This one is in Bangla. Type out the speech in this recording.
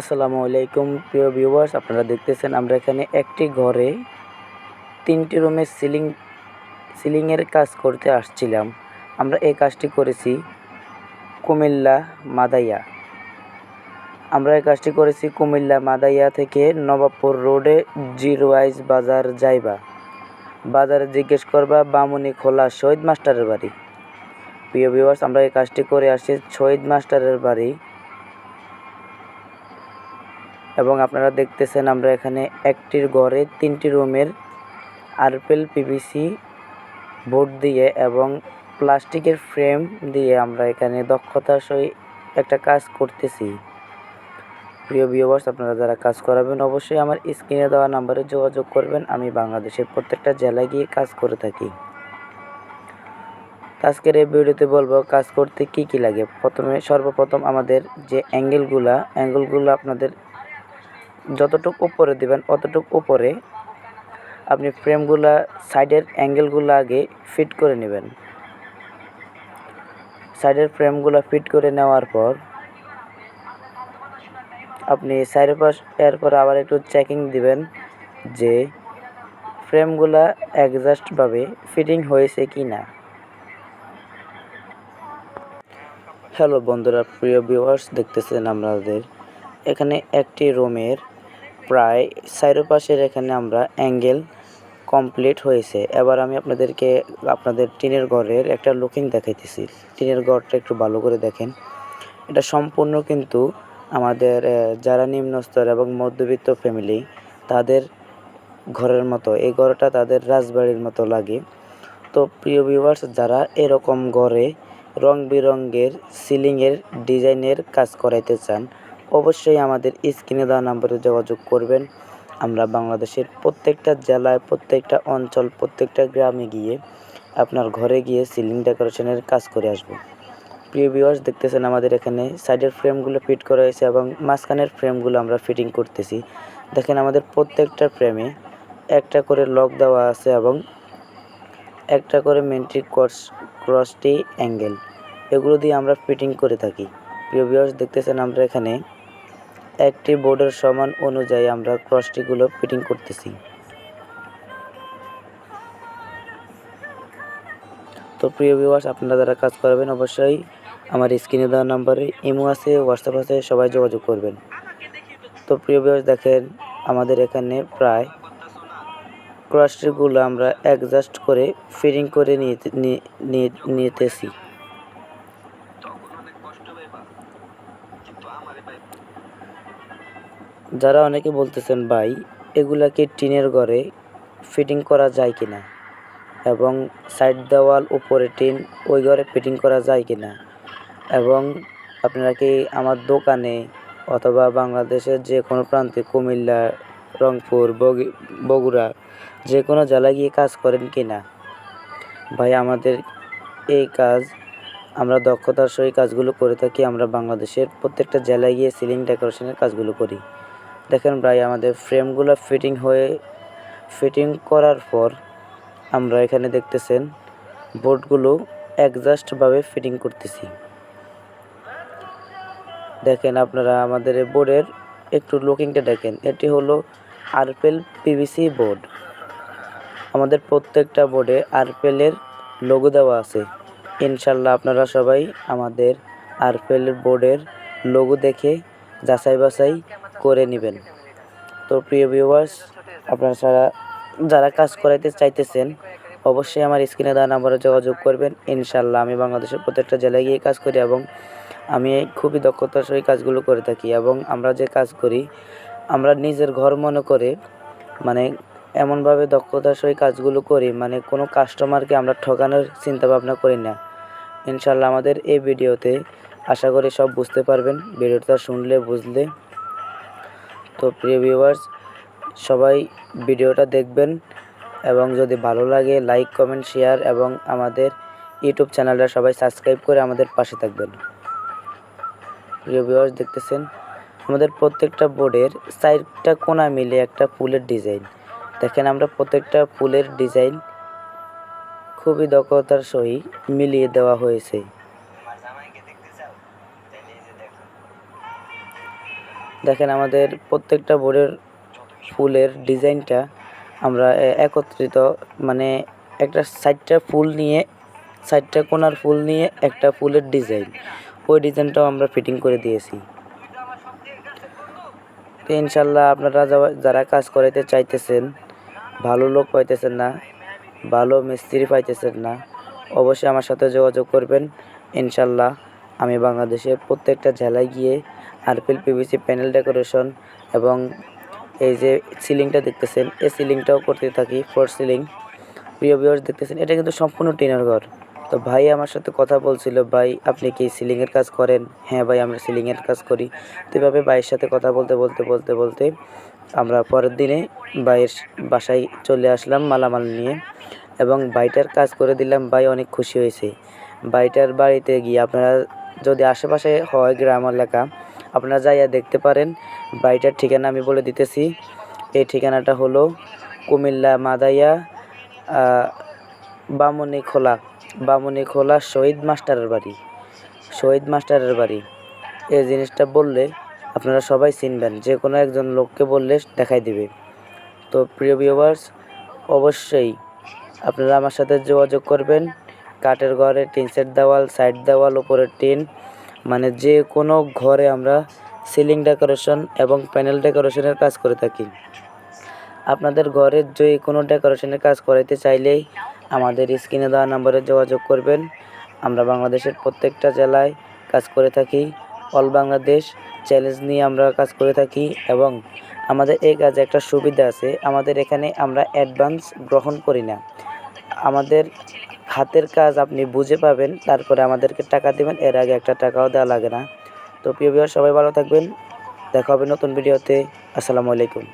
আসসালামু আলাইকুম, প্রিয় ভিউয়ার্স আপনারা দেখতেছেন আমরা এখানে একটি ঘরে তিনটি রুমের সিলিং, সিলিংয়ের কাজ করতে আসছিলাম। আমরা এই কাজটি করেছি কুমিল্লা মাদাইয়া। আমরা এই কাজটি করেছি কুমিল্লা মাদাইয়া থেকে নবাবপুর রোডে জিরো ওয়াইজ বাজার যাইবা। বাজারে জিজ্ঞেস করবা, বামুনি খোলা শহীদ মাস্টারের বাড়ি? প্রিয় ভিউয়ার্স আমরা এই কাজটি করে আসছি শহীদ মাস্টারের বাড়ি। এবং আপনারা দেখতেছেন আমরা এখানে একটির ঘরে তিনটি রুমের আরপেল পিভিসি বোর্ড দিয়ে এবং প্লাস্টিকের ফ্রেম দিয়ে আমরা এখানে দক্ষতার সহিত একটা কাজ করতেছি। প্রিয় ভিউয়ার্স আপনারা যারা কাজ করাবেন অবশ্যই আমার স্ক্রিনে দেওয়া নাম্বারে যোগাযোগ করবেন। আমি বাংলাদেশের প্রত্যেকটা জেলায় গিয়ে কাজ করে থাকি। আজকের এই ভিডিওতে বলব কাজ করতে কি কি লাগে? প্রথমে সর্বপ্রথম আমাদের যে অ্যাঙ্গেলগুলা অ্যাঙ্গেলগুলো আপনাদের যতটুকু উপরে দিবেন, অতটুকু উপরে আপনি ফ্রেমগুলা, সাইডের অ্যাঙ্গেলগুলো আগে ফিট করে নেবেন। সাইডের ফ্রেমগুলো ফিট করে নেওয়ার পর আপনি সাইডের পাশ এরপর আবার একটু চেকিং দিবেন যে ফ্রেমগুলা অ্যাডজাস্টভাবে ফিটিং হয়েছে কি না হ্যালো বন্ধুরা, প্রিয় ভিউয়ার্স দেখতেছেন আমাদের এখানে একটি রুমের প্রায় চারোপাশের এখানে আমরা অ্যাঙ্গেল কমপ্লিট হয়েছে। এবার আমি আপনাদেরকে, আপনাদের টিনের ঘরের একটা লুকিং দেখাইতেছি। টিনের ঘরটা একটু ভালো করে দেখেন। এটা সম্পূর্ণ কিন্তু আমাদের যারা নিম্নস্তর এবং মধ্যবিত্ত ফ্যামিলি তাদের ঘরের মতো। এই ঘরটা তাদের রাজবাড়ির মতো লাগে। তো প্রিয় ভিউয়ার্স যারা এরকম ঘরে রং বেরঙের সিলিংয়ের ডিজাইনের কাজ করাইতে চান অবশ্যই আমাদের স্ক্রিনে দেওয়া নম্বরে যোগাযোগ করবেন। আমরা বাংলাদেশের প্রত্যেকটা জেলায়, প্রত্যেকটা অঞ্চল, প্রত্যেকটা গ্রামে গিয়ে আপনার ঘরে গিয়ে সিলিং ডেকোরেশনের কাজ করে আসব। প্রিয় ভিউয়ার্স দেখতেছেন আমাদের এখানে সাইডের ফ্রেমগুলো ফিট করা হয়েছে এবং মাঝখানের ফ্রেমগুলো আমরা ফিটিং করতেছি। দেখেন আমাদের প্রত্যেকটা ফ্রেমে একটা করে লক দেওয়া আছে এবং একটা করে মেন্ট্রিক ক্রস ক্রসটি অ্যাঙ্গেল এগুলো দিয়ে আমরা ফিটিং করে থাকি। প্রিয় ভিউয়ার্স দেখতেছেন আমরা এখানে একটি বোর্ডের সমান অনুযায়ী আমরা ক্রসটিগুলো ফিটিং করতেছি। তো প্রিয় ভিউয়ার্স আপনারা যারা কাজ করবেন, অবশ্যই আমার স্ক্রিনে দেওয়া নাম্বারে ইমো আছে হোয়াটসঅ্যাপ আছে, সবাই যোগাযোগ করবেন। তো প্রিয় ভিউয়ার্স দেখেন আমাদের এখানে প্রায় ক্রসটিগুলো আমরা অ্যাডজাস্ট করে ফিটিং করে নিয়ে- নিতেছি। যারা অনেকে বলতেছেন, ভাই, এগুলাকে টিনের ঘরে ফিটিং করা যায় কি না এবং সাইড দেওয়াল উপরে টিন, ওই ঘরে ফিটিং করা যায় কি না এবং আপনারা কি আমার দোকানে অথবা বাংলাদেশের যে কোনো প্রান্তে কুমিল্লা, রংপুর, বগি- বগুড়া যে কোনো জেলায় গিয়ে কাজ করেন কি না ভাই, আমাদের এই কাজ, আমরা দক্ষতার সহিত কাজগুলো করে থাকি, আমরা বাংলাদেশের প্রত্যেকটা জেলায় গিয়ে সিলিং ডেকোরেশনের কাজগুলো করি। দেখেন ভাই, আমাদের ফ্রেমগুলো ফিটিং হয়ে ফিটিং করার পর আমরা এখানে দেখতেছেন বোর্ডগুলো অ্যাডজাস্টভাবে ফিটিং করতেছি। দেখেন আপনারা আমাদের এই বোর্ডের একটু লুকিংটা দেখেন, এটি হলো আরপেল পিভিসি বোর্ড আমাদের প্রত্যেকটা বোর্ডে আরপেলের লোগো দেওয়া আছে। ইনশাল্লাহ আপনারা সবাই আমাদের আরপেল বোর্ডের লোগো দেখে যাচাই বাছাই করে নেবেন। তো প্রিয় ভিউয়ার্স আপনারা যারা যারা কাজ করাইতে চাইতেছেন, অবশ্যই আমার স্ক্রিনে দেওয়া নাম্বারে যোগাযোগ করবেন। ইনশাল্লাহ আমি বাংলাদেশের প্রত্যেকটা জেলায় গিয়ে কাজ করি এবং আমি খুবই দক্ষতার সহিত কাজগুলো করে থাকি এবং আমরা যে কাজ করি, আমরা নিজের ঘর মনে করে মানে এমনভাবে দক্ষতার সহিত কাজগুলো করি মানে কোনো কাস্টমারকে আমরা ঠকানোর চিন্তা ভাবনা করি না। ইনশাল্লাহ আমাদের এই ভিডিওতে আশা করি সব বুঝতে পারবেন। ভিডিওটা শুনলে, বুঝলে তো প্রিয় ভিউয়ার্স সবাই ভিডিওটা দেখবেন এবং যদি ভালো লাগে লাইক কমেন্ট শেয়ার এবং আমাদের ইউটিউব চ্যানেলটা সবাই সাবস্ক্রাইব করে আমাদের পাশে থাকবেন। প্রিয় ভিউয়ার্স দেখতেছেন, আমাদের প্রত্যেকটা বোর্ডের সাইডটা কোনা মিলে একটা ফুলের ডিজাইন দেখেন আমরা প্রত্যেকটা ফুলের ডিজাইন খুবই দক্ষতার সহিত মিলিয়ে দেওয়া হয়েছে। দেখেন আমাদের প্রত্যেকটা বোর্ডের ফুলের ডিজাইনটা আমরা একত্রিত মানে একটা সাইডটা ফুল নিয়ে, সাইডটা কোনার ফুল নিয়ে একটা ফুলের ডিজাইন। ওই ডিজাইনটাও আমরা ফিটিং করে দিয়েছি। তো ইনশাল্লাহ আপনারা যারা কাজ করাইতে চাইতেছেন, ভালো লোক পাইতেছেন না, ভালো মিস্ত্রি পাইতেছেন না, অবশ্যই আমার সাথে যোগাযোগ করবেন। ইনশাল্লাহ আমি বাংলাদেশের প্রত্যেকটা জেলায় গিয়ে আরপিএল পিভিসি প্যানেল ডেকোরেশন এবং এই যে সিলিংটা দেখতেছেন, এই সিলিংটাও করতে থাকি ফোর সিলিং প্রিয় ভিউয়ার্স দেখতেছেন, এটা কিন্তু সম্পূর্ণ টিনের ঘর। তো ভাই আমার সাথে কথা বলছিল, ভাই, আপনি কি সিলিংয়ের কাজ করেন? হ্যাঁ ভাই, আমরা সিলিংয়ের কাজ করি। তো এভাবে ভাইয়ের সাথে কথা বলতে বলতে বলতে বলতে আমরা পরের দিনে ভাইয়ের বাসায় চলে আসলাম মালামাল নিয়ে এবং ভাইটার কাজ করে দিলাম, ভাই অনেক খুশি হয়েছে। ভাইটার বাড়িতে গিয়ে আপনারা যদি আশেপাশে হয় গ্রাম, এলাকা আপনারা যাইয়া দেখতে পারেন। বাড়িটার ঠিকানা আমি বলে দিতেছি। এই ঠিকানাটা হলো কুমিল্লা মাদাইয়া বামুনি খোলা বামুনি খোলা শহীদ মাস্টারের বাড়ি। শহীদ মাস্টারের বাড়ি। এই জিনিসটা বললে আপনারা সবাই চিনবেন। যে কোনো একজন লোককে বললে দেখাই দিবে। তো প্রিয় ভিউয়ার্স অবশ্যই আপনারা আমার সাথে যোগাযোগ করবেন। কাঠের ঘরে টিন সেট দেওয়াল, সাইড দেওয়াল, উপরের টিন। মানে যে কোনো ঘরে আমরা সিলিং ডেকোরেশন এবং প্যানেল ডেকোরেশনের কাজ করে থাকি। আপনাদের ঘরের যে কোনো ডেকোরেশনের কাজ করাইতে চাইলেই আমাদের স্ক্রিনে দেওয়া নম্বরে যোগাযোগ করবেন। আমরা বাংলাদেশের প্রত্যেকটা জেলায় কাজ করে থাকি। অল বাংলাদেশ চ্যালেঞ্জ নিয়ে আমরা কাজ করে থাকি এবং আমাদের এই কাজে একটা সুবিধা আছে। আমাদের এখানে আমরা অ্যাডভান্স গ্রহণ করি না। আমাদের হাতের কাজ আপনি বুঝে পাবেন, তারপরে আমাদেরকে টাকা দেবেন। এর আগে একটা টাকাও দেওয়া লাগে না। তো প্রিয় বিহার সবাই ভালো থাকবেন। দেখা হবে নতুন ভিডিওতে আসসালামু আলাইকুম।